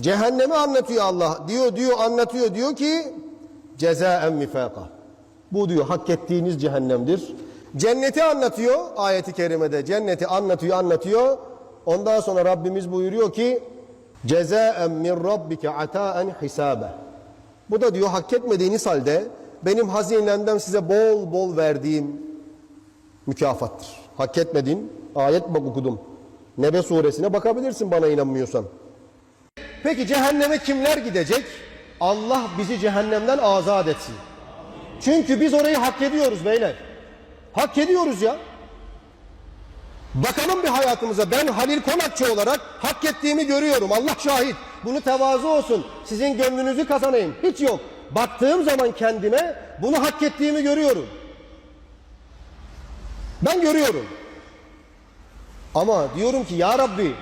Cehennemi anlatıyor Allah. Diyor diyor anlatıyor diyor ki cezaen mifaka. Bu diyor hak ettiğiniz cehennemdir. Cenneti anlatıyor ayeti kerimede. Cenneti anlatıyor anlatıyor. Ondan sonra Rabbimiz buyuruyor ki cezaen min rabbike ataen hisabe. Bu da diyor hak etmediğiniz halde benim hazinemden size bol bol verdiğim mükafattır. Hak etmedin. Ayet bak okudum. Nebe suresine bakabilirsin bana inanmıyorsan. Peki cehenneme kimler gidecek? Allah bizi cehennemden azat etsin. Çünkü biz orayı hak ediyoruz beyler. Hak ediyoruz ya. Bakalım bir hayatımıza ben Halil Konakçı olarak hak ettiğimi görüyorum. Allah şahit. Bunu tevazu olsun. Sizin gönlünüzü kazanayım. Hiç yok. Baktığım zaman kendime bunu hak ettiğimi görüyorum. Ben görüyorum. Ama diyorum ki ya Rabbi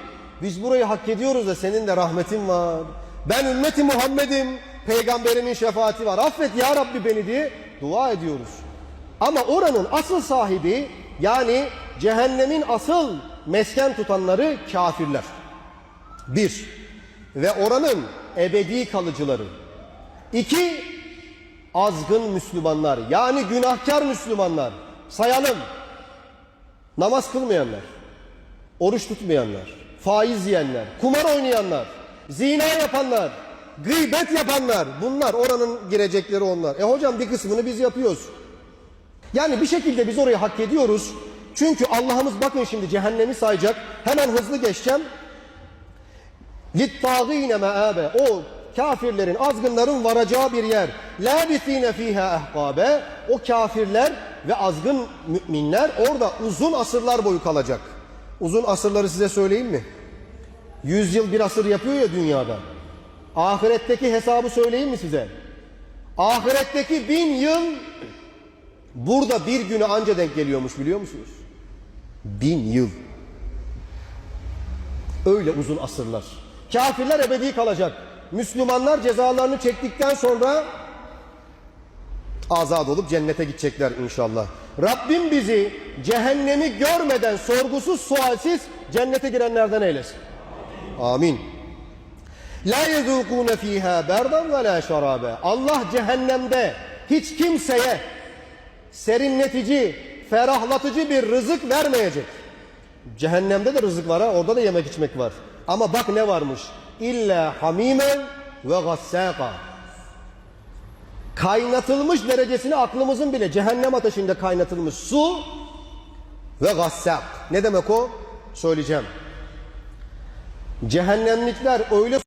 biz burayı hak ediyoruz da senin de rahmetin var. Ben ümmeti Muhammed'im. Peygamberimin şefaati var. Affet ya Rabbi beni diye dua ediyoruz. Ama oranın asıl sahibi yani cehennemin asıl mesken tutanları kafirler. Bir. Ve oranın ebedi kalıcıları. İki. Azgın Müslümanlar yani günahkar Müslümanlar. Sayalım. Namaz kılmayanlar, oruç tutmayanlar, faiz yiyenler, kumar oynayanlar, zina yapanlar, gıybet yapanlar bunlar oranın girecekleri onlar. E hocam bir kısmını biz yapıyoruz. Yani bir şekilde biz orayı hak ediyoruz. Çünkü Allah'ımız bakın şimdi cehennemi sayacak. Hemen hızlı geçeceğim. Littâgîne meâbe. O kafirlerin, azgınların varacağı bir yer. Lâbithîne fîhâ ehkâbe. O kafirler ve azgın müminler orada uzun asırlar boyu kalacak. Uzun asırları size söyleyeyim mi? Yüz yıl bir asır yapıyor ya dünyada. Ahiretteki hesabı söyleyeyim mi size? Ahiretteki bin yıl burada bir güne anca denk geliyormuş biliyor musunuz? Bin yıl. Öyle uzun asırlar. Kafirler ebedi kalacak. Müslümanlar cezalarını çektikten sonra azat olup cennete gidecekler inşallah. Rabbim bizi cehennemi görmeden sorgusuz sualsiz cennete girenlerden eylesin. Amin. La yezukune fiha berdan ve la şarabe. Allah cehennemde hiç kimseye serinletici, ferahlatıcı bir rızık vermeyecek. Cehennemde de rızık var ha, orada da yemek içmek var. Ama bak ne varmış? İlla hamimen ve gassaka. Kaynatılmış derecesine aklımızın bile cehennem ateşinde kaynatılmış su ve gassak. Ne demek o? Söyleyeceğim. Cehennemlikler öyle